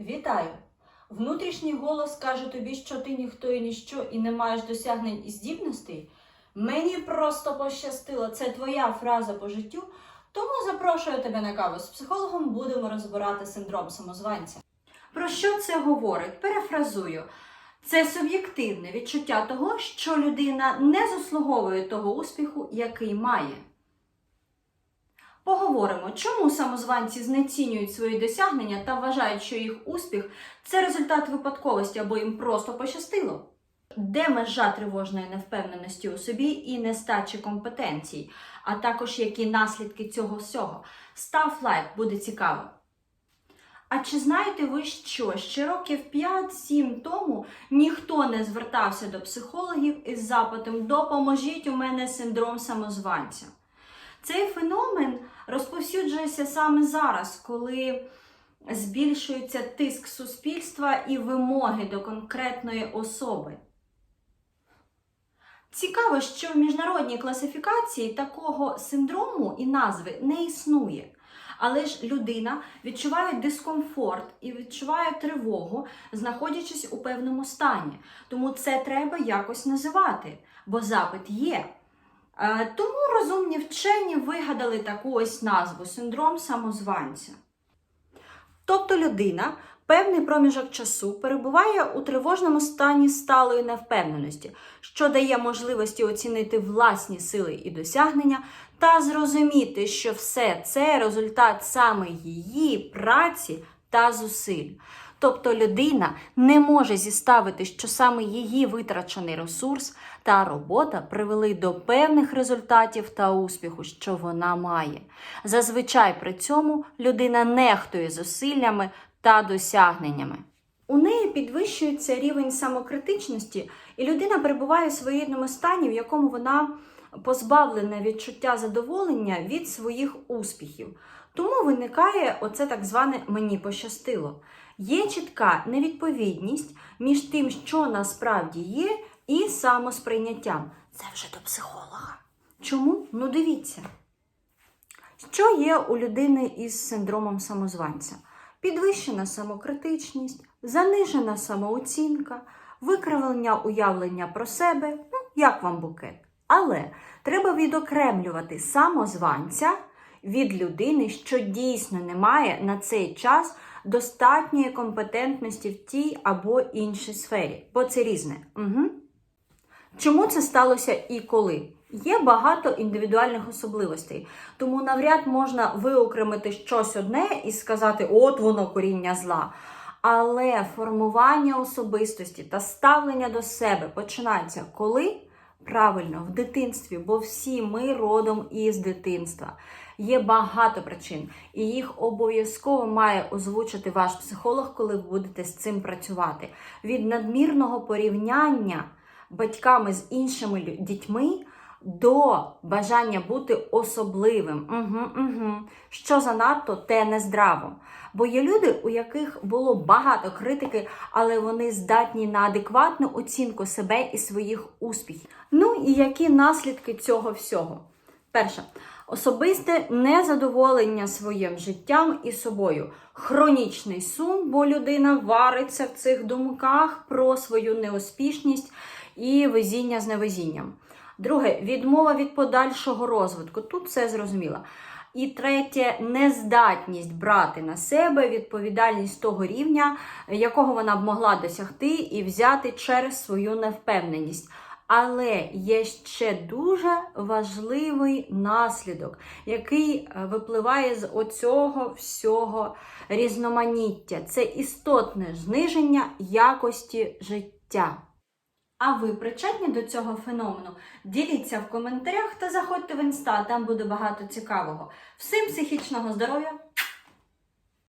Вітаю! Внутрішній голос каже тобі, що ти ніхто і ніщо і не маєш досягнень і здібностей. Мені просто пощастило, це твоя фраза по життю. Тому запрошую тебе на каву з психологом, будемо розбирати синдром самозванця. Про що це говорить? Перефразую. Це суб'єктивне відчуття того, що людина не заслуговує того успіху, який має. Поговоримо, чому самозванці знецінюють свої досягнення та вважають, що їх успіх це результат випадковості або їм просто пощастило. Де межа тривожної невпевненості у собі і нестачі компетенцій, а також які наслідки цього всього. Став лайк, буде цікаво. А чи знаєте ви що? Ще років 5-7 тому ніхто не звертався до психологів із запитом Допоможіть у мене синдром самозванця. Цей феномен розповсюджується саме зараз, коли збільшується тиск суспільства і вимоги до конкретної особи. Цікаво, що в міжнародній класифікації такого синдрому і назви не існує. Але ж людина відчуває дискомфорт і відчуває тривогу, знаходячись у певному стані. Тому це треба якось називати, бо запит є. Е, Тому розумні вчені вигадали таку ось назву синдром самозванця. Тобто людина певний проміжок часу перебуває у тривожному стані сталої невпевненості, що дає можливості оцінити власні сили і досягнення та зрозуміти, що все це результат саме її праці та зусиль. Тобто людина не може зіставити, що саме її витрачений ресурс та робота привели до певних результатів та успіху, що вона має. Зазвичай при цьому людина нехтує зусиллями та досягненнями. У неї підвищується рівень самокритичності, і людина перебуває в своєрідному стані, в якому вона позбавлена відчуття задоволення від своїх успіхів. Тому виникає оце так зване мені пощастило. Є чітка невідповідність між тим, що насправді є, і самосприйняттям. Це вже до психолога. Чому? Ну дивіться. Що є у людини із синдромом самозванця? Підвищена самокритичність, занижена самооцінка, викривлення уявлення про себе, ну, як вам букет. Але треба відокремлювати самозванця від людини, що дійсно не має на цей час достатньої компетентності в тій або іншій сфері, бо це різне. Угу. Чому це сталося і коли? Є багато індивідуальних особливостей, тому навряд можна виокремити щось одне і сказати, от воно коріння зла. Але формування особистості та ставлення до себе починається коли? Правильно, в дитинстві, бо всі ми родом із дитинства. Є багато причин, і їх обов'язково має озвучити ваш психолог, коли будете з цим працювати. Від надмірного порівняння батьками з іншими дітьми до бажання бути особливим. Угу, угу. Що занадто, те нездраво. Бо є люди, у яких було багато критики, але вони здатні на адекватну оцінку себе і своїх успіхів. Ну і які наслідки цього всього? Перше, особисте незадоволення своїм життям і собою, хронічний сум, бо людина вариться в цих думках про свою неуспішність і везіння з невезінням. Друге, відмова від подальшого розвитку. Тут все зрозуміло. І третє, нездатність брати на себе відповідальність того рівня, якого вона б могла досягти і взяти через свою невпевненість. Але є ще дуже важливий наслідок, який е, випливає з оцього всього різноманіття. Це істотне зниження якості життя. А ви причетні до цього феномену? Діліться в коментарях та заходьте в інста, там буде багато цікавого. Всім психічного здоров'я!